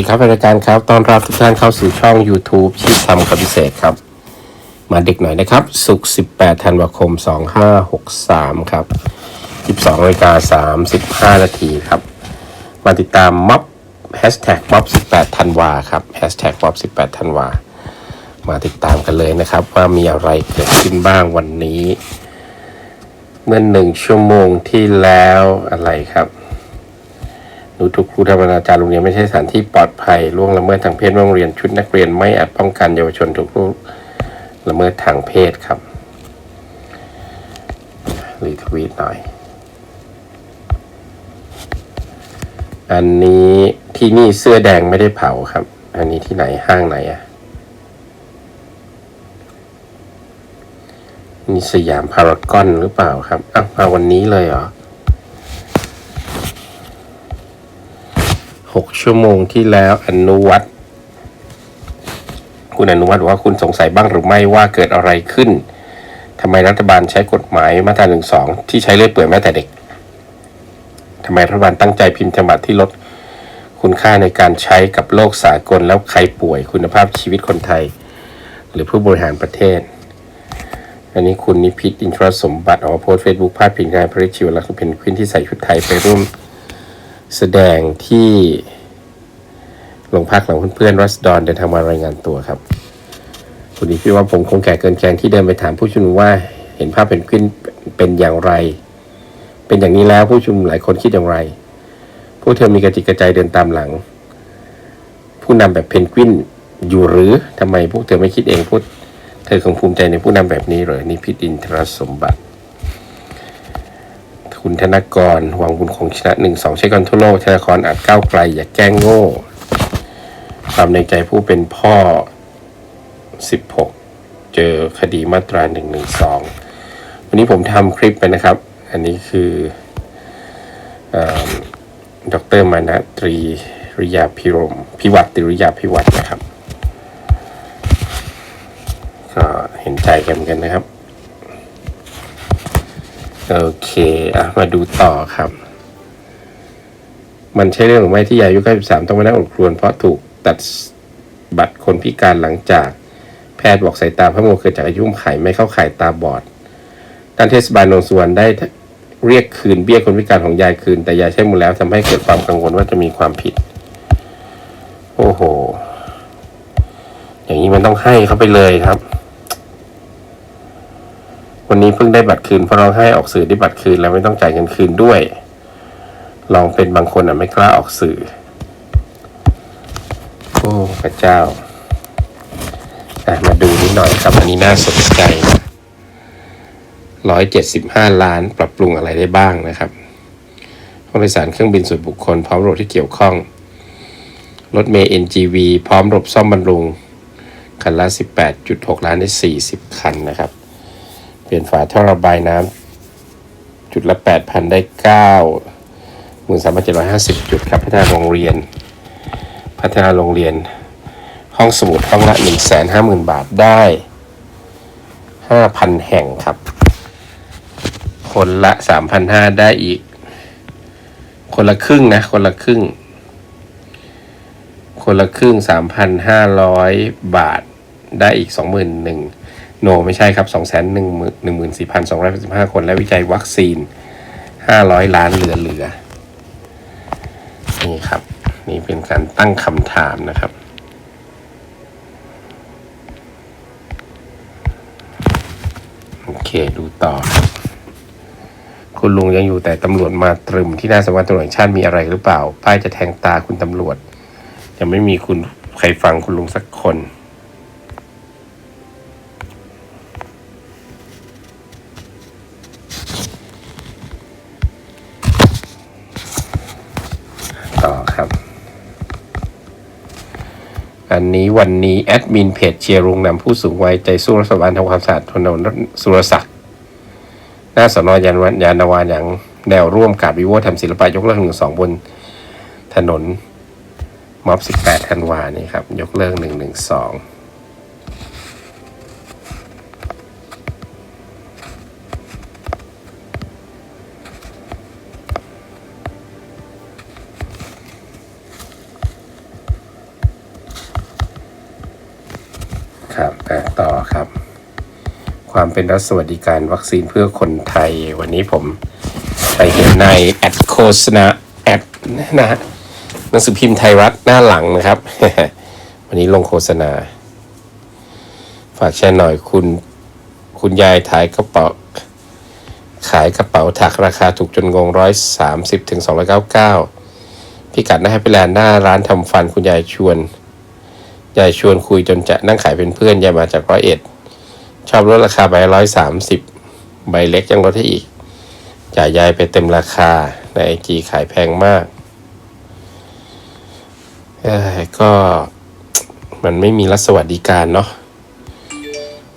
ดีครับรายการครับต้อนรับทุกท่านเข้าสู่ช่อง YouTube ชีพทำกับพิเศษครับ มาเด็กหน่อยนะครับ สุก18ธันวาคม 2563 ครับ 12นาฬิกา35 นาทีครับ มาติดตามม็อบแฮชแท็กม็อบ18ธันวาครับแฮชแท็กม็อบ18ธันวา มาติดตามกันเลยนะครับ ว่ามีอะไรเกิดขึ้นบ้างวันนี้ เมื่อหนึ่งชั่วโมงที่แล้วอะไรครับ หนูถูกครูทำอนาจารโรงเรียนไม่ใช่สถานที่ปลอดภัยล่วงละเมิดทางเพศโรงเรียนชุดนักเรียนไม่อาจป้องกันเยาวชนถูกล่วงละเมิดทางเพศครับรีทวีตหน่อย อันนี้ที่นี่เสื้อแดงไม่ได้เผาครับ อันนี้ที่ไหนห้างไหนอะนี่สยามพารากอนหรือเปล่าครับอ้าวมาวันนี้เลยเหรอ หกชั่วโมงที่แล้วอนุวัตคุณอนุวัตบอว่าคุณสงสัยบ้างหรือไม่ว่าเกิดอะไรขึ้นทำไมรัฐบาลใช้กฎหมายมาตราหนึ่งสองที่ใช้เลื่อยเปื่อยแม้แต่เด็กทำไมรัฐบาลตั้งใจพิมพ์ธบัตรที่ลดคุณค่าในการใช้กับโลกสากลแล้วใครป่วยคุณภาพชีวิตคนไทย หรือผู้บริหารประเทศ อันนี้คุณนิพิษอินทรสมบัติออกโพสเฟซบุ๊กพาดพิงนายพริชชิวและคุณเพนกวินที่ใส่ชุดไทยไปร่วม แสดงที่โรงพักหลังเพื่อนๆรัสดอนเดินทางมารายงานตัวครับคุณนี้พี่ว่าผมคงแก่เกินแกงที่เดินไปถามผู้ชุมนุมว่าเห็นภาพเป็นขึ้นเป็นอย่างไร เป็นอย่างนี้แล้วผู้ชุมนุมหลายคนคิดอย่างไรพวกเธอมีกระจิกกระใจเดินตามหลัง ผู้นำแบบเพนกวินอยู่หรือทำไมพวกเธอไม่คิดเองพูดเธอคงภูมิใจในผู้นำแบบนี้เหรอนี่พิดินทรสมบัติ คุณธนกรหวังบุญของชนะหนึ่งสองใช้กันทั่วโลกธนาคารอาจก้าวไกล อย่าแกล้งโง่ ความในใจผู้เป็นพ่อสิบหกเจอคดีมาตราหนึ่งหนึ่งสองวันนี้ผมทำคลิปไปนะครับ อันนี้คือดรมานะตรีริยาพิรมพิวัตรตริยาพิวัตรนะครับ ก็เห็นใจกันกันนะครับ โอเคอะมาดูต่อครับ มันใช่เรื่องหรือไม่ที่ยายอายุ93ต้องมานั่งอดครวญเพราะถูกตัดบัตรคนพิการหลังจาก แพทย์บอกสายตาพระโมเกิดจากอายุไขไม่เข้าข่ายตาบอดด้านเทศบาลโนนสวนได้เรียกคืนเบี้ยคนพิการของยายคืน แต่ยายใช้หมดแล้วทำให้เกิดความกังวลว่าจะมีความผิด โอ้โห อย่างนี้มันต้องให้เขาไปเลยครับ พิ่งได้บัตรคืนเพราะร้องไห้ออกสื่อได้บัตรคืนแล้วไม่ต้องจ่ายเงินคืนด้วย ลองเป็นบางคนอะไม่กล้าออกสื่อ โอ้พระเจ้าอะมาดูนิดหน่อยครับอันนี้น่าสนใจร้อยเจ็ดสิบห้าล้านปรับปรุงอะไรได้บ้างนะครับห้โดยสารเครื่องบินส่วนบุคคล พร้อมรถที่เกี่ยวข้อง รถเมย์ NGV พร้อมระบบซ่อมบำรุง คันละ 18.6 ล้านได้ 40 คันนะครับ เปลี่ยนฝาท่อระบายน้ำจุดละ 8,000 ได้ 9 13,750 จุดครับพัฒนาโรงเรียน พัฒนาโรงเรียน ห้องสมุดห้องละ 150,000 บาทได้ 5,000 แห่งครับ คนละ 3,500 ได้อีก คนละครึ่งนะ คนละครึ่ง คนละครึ่ง 3,500 บาทได้อีก 21,000 โนไม่ใช่ครับ214,285 คน และวิจัยวัคซีน 500 ล้านเหลือเหลือนี่ครับ นี่เป็นการตั้งคำถามนะครับ โอเคดูต่อ คุณลุงยังอยู่แต่ตำรวจมาตรึมที่หน้าสำนักงานตำรวจชาติมีอะไรหรือเปล่า ป้ายจะแทงตาคุณตำรวจ ยังไม่มีคุณใครฟังคุณลุงสักคน อันนี้วันนี้แอดมินเพจเชียร์รุงนำผู้สูงวัยใจสู้รัฐบาลทำความสะอาดถนนสุรศักดิ์หน้าสนยานวันยานวานอย่างแนวร่วมกาดวิโวทำศิลปะยกเลิกหนึ่งสองบนถนนม็อบ18ธันวานี่ครับ ยกเลิก112 ความเป็นรัฐสวัสดิการวัคซีนเพื่อคนไทย วันนี้ผมไปเห็นในแอดโฆษณาแอดนะฮะหนังสือพิมพ์ไทยรัฐหน้าหลังนะครับ วันนี้ลงโฆษณา ฝากแชร์หน่อยคุณคุณยายถ่ายกระเป๋า ขายกระเป๋าถักราคาถูกจนงงร้อยสามสิบถึงสองร้อยเก้าเก้าพิกัดหน้าแฮปปี้แลนด์หน้าร้านทำฟันคุณยายชวนยายชวนคุยจนจะนั่งขายเป็นเพื่อนยายมาจากร้อยเอ็ด ชอบลดราคาใบร้อยสามสิบใบเล็กยังลดให้อีก จ่ายยายไปเต็มราคาในไอจีขายแพงมากเอ้ยก็มันไม่มีรัฐสวัสดิการเนาะ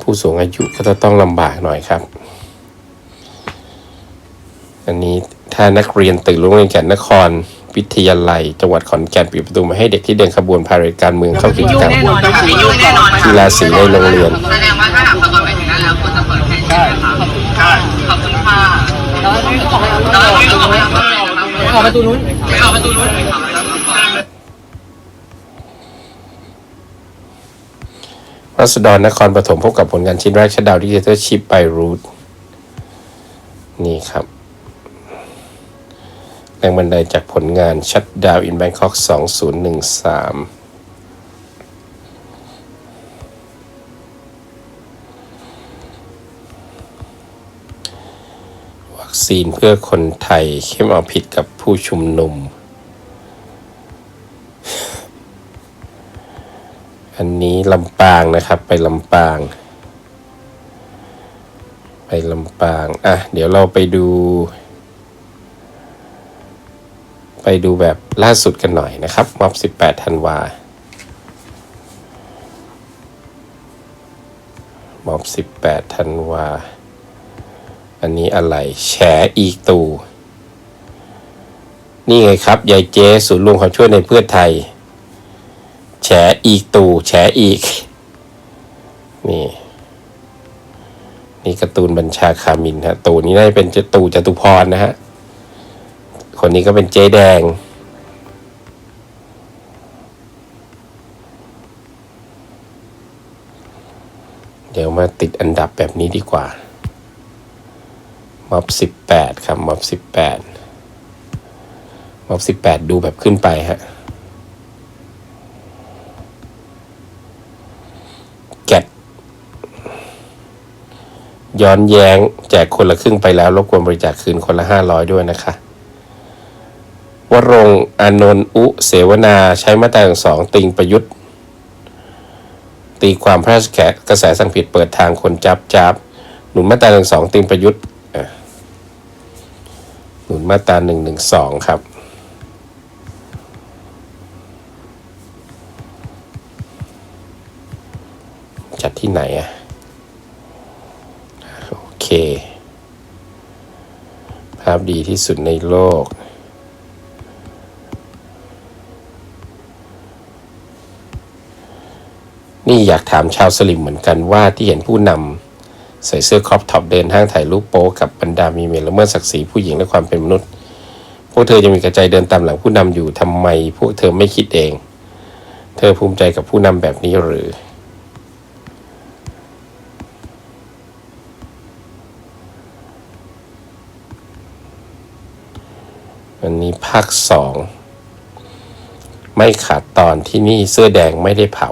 ผู้สูงอายุก็จะต้องลำบากหน่อยครับ อันนี้ถ้านักเรียนตื่นโรงเรียนแก่นนครวิทยาลัย จังหวัดขอนแก่นปิดประตูมาให้เด็กที่เดินขบวนพาเหรดการเมืองเข้ากิจกรรมไม่ยุ่งแน่นอนกีฬาสีในโรงเรียน อกประตูนู้นไปออกประตูนู้นรัศดรนครปฐมพบกับผลงานชิ้นแรกชัดดาวดิจิทัลชิปไปรูทนี่ครับแรงบันไดจากผลงานชัดดาวอินแบงคอก2013 ซีนเพื่อคนไทยเข้มเอาผิดกับผู้ชุมนุม อันนี้ลำปางนะครับไปลำปาง ไปลำปาง อะ เดี๋ยวเราไปดู ไปดูแบบล่าสุดกันหน่อยนะครับม็อบ 18 ธันวาม็อบ 18 ธันวา อันนี้อะไร แฉอีกตู นี่ไงครับ ยายเจ๊ศูนย์รวมความช่วยในเพื่อไทย แฉอีกตู แฉอีก นี่ นี่การ์ตูนบัญชาคามินฮะ ตูนี้น่าจะเป็นจตูจตุพรนะฮะ คนนี้ก็เป็นเจ๊แดงเดี๋ยวมาติดอันดับแบบนี้ดีกว่า ม็อบสิบแปดครับม็อบสิบแปดม็อบสิบแปดดูแบบขึ้นไปฮะแกะย้อนแย้งแจกคนละครึ่งไปแล้วรบกวนบริจาคคืนคนละห้าร้อยด้วยนะคะวรงอานนท์อุ เสวนาใช้มาตราสองติงประยุทธ์ ตีความพระราชกระแสสั่งผิดเปิดทางคนจับจับหนุนมาตราหนึ่งสองติงประยุทธ์ นุนมาตราหนึ่งหนึ่งสองครับ จัดที่ไหนอะโอเค ภาพดีที่สุดในโลกนี่อยากถามชาวสลิมเหมือนกันว่าที่เห็นผู้นำ ใส่เสื้อครอปท็อปเดินห้างถ่ายรูปโป๊กับบรรดามีเมลละเมิดศักดิ์ศรีผู้หญิงและความเป็นมนุษย์ พวกเธอจะมีกระใจเดินตามหลังผู้นำอยู่ทำไม พวกเธอไม่คิดเอง เธอภูมิใจกับผู้นำแบบนี้หรือวันนี้ภาคสองไม่ขาดตอนที่นี่เสื้อแดงไม่ได้เผา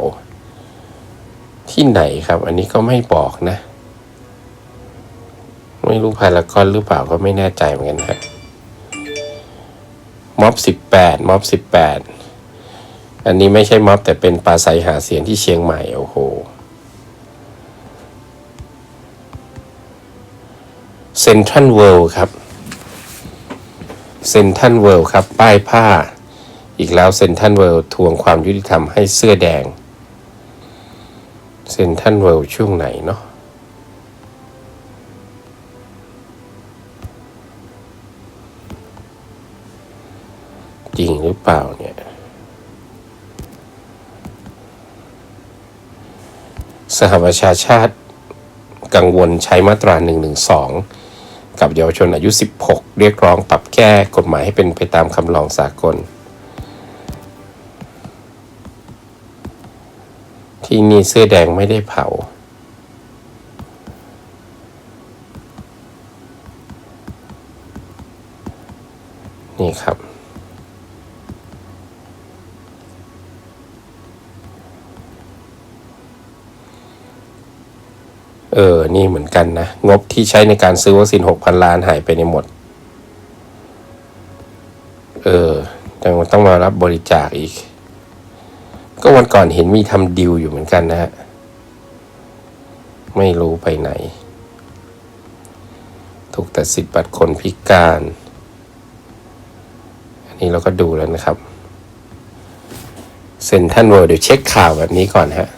ที่ไหนครับ อันนี้ก็ไม่บอกนะ ไม่รู้พารากอนหรือเปล่าก็ไม่แน่ใจเหมือนกันฮะม็อบสิบแปดม็อบสิบแปดอันนี้ไม่ใช่ม็อบแต่เป็นปลาใสหาเสียงที่เชียงใหม่โอ้โหเซนทรัลเวิลด์ครับเซนทันเวิลด์ครับ ป้ายผ้า อีกแล้วเซนทันเวิลด์ทวงความยุติธรรมให้เสื้อแดงเซนทันเวิลด์ช่วงไหนเนาะ รือเปล่าเนี่ย สหประชาชาติกังวลใช้มาตรา1นึกับเยาวชนอายุ 16 เรียกร้องปรับแก้กฎหมายให้เป็นไปตามคำลองสากลทที่นี่เสื้อแดงไม่ได้เผานี่ครับ เออ นี่เหมือนกันนะ งบที่ใช้ในการซื้อวัคซีนหกพันล้านหายไปในหมด เออยังต้องมารับบริจาคอีก ก็วันก่อนเห็นมีทำดิวอยู่เหมือนกันนะฮะ ไม่รู้ไปไหน ถูกตัดสิทธิ์บัตรคนพิการ อันนี้เราก็ดูแล้วนะครับ เซนทันเวิร์เดี๋ยวเช็คข่าวแบบนี้ก่อนฮะ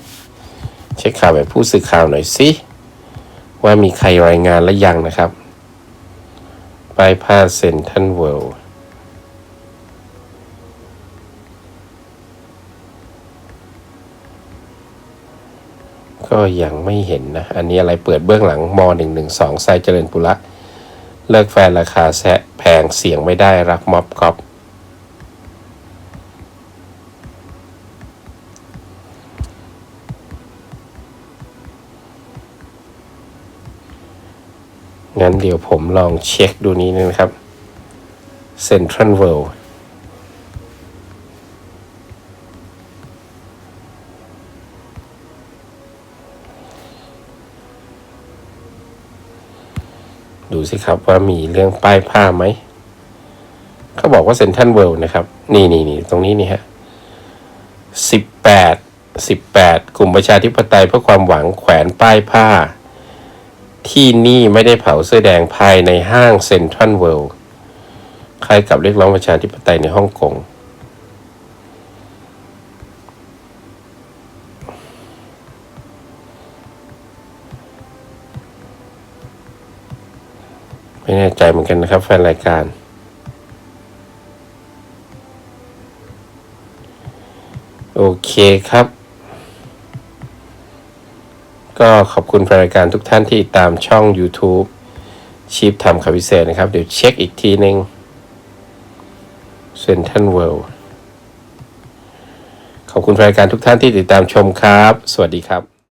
เช็คข่าวแบบผู้สื่อข่าวหน่อยสิ ว่ามีใครรายงานและยังนะครับไปายพาสเซนทันเวิลด์ก็ยังไม่เห็นนะ อันนี้อะไรเปิดเบื้องหลังม .112 ไซเจริญปุระ เลิกแฟนราคาแซะแพงเสียงไม่ได้รักม็อบกอบ เดี๋ยวผมลองเช็คดูนี้นะครับ Central World ดูสิครับว่ามีเรื่องป้ายผ้าไหม เขาบอกว่าเซนทันเวิลด์นะครับ นี่นี่นี่ตรงนี้นี่ฮะสิบแปดสิบแปดกลุ่มประชาธิปไตยเพื่อความหวังแขวนป้ายผ้า ที่นี่ไม่ได้เผาเสื้อแดงภายในห้างเซ็นทรัลเวิลด์ใครกับเรียกร้องประชาธิปไตยในฮ่องกงไม่แน่ใจเหมือนกันนะครับ แฟนรายการ โอเคครับ ก็ขอบคุณแฟนรายการทุกท่านที่ตามช่อง YouTube ชีพทำข่าวพิเศษนะครับ เดี๋ยวเช็คอีกทีหนึ่งเซนทันเวิลด์ขอบคุณแฟนรายการทุกท่านที่ติดตามชมครับ สวัสดีครับ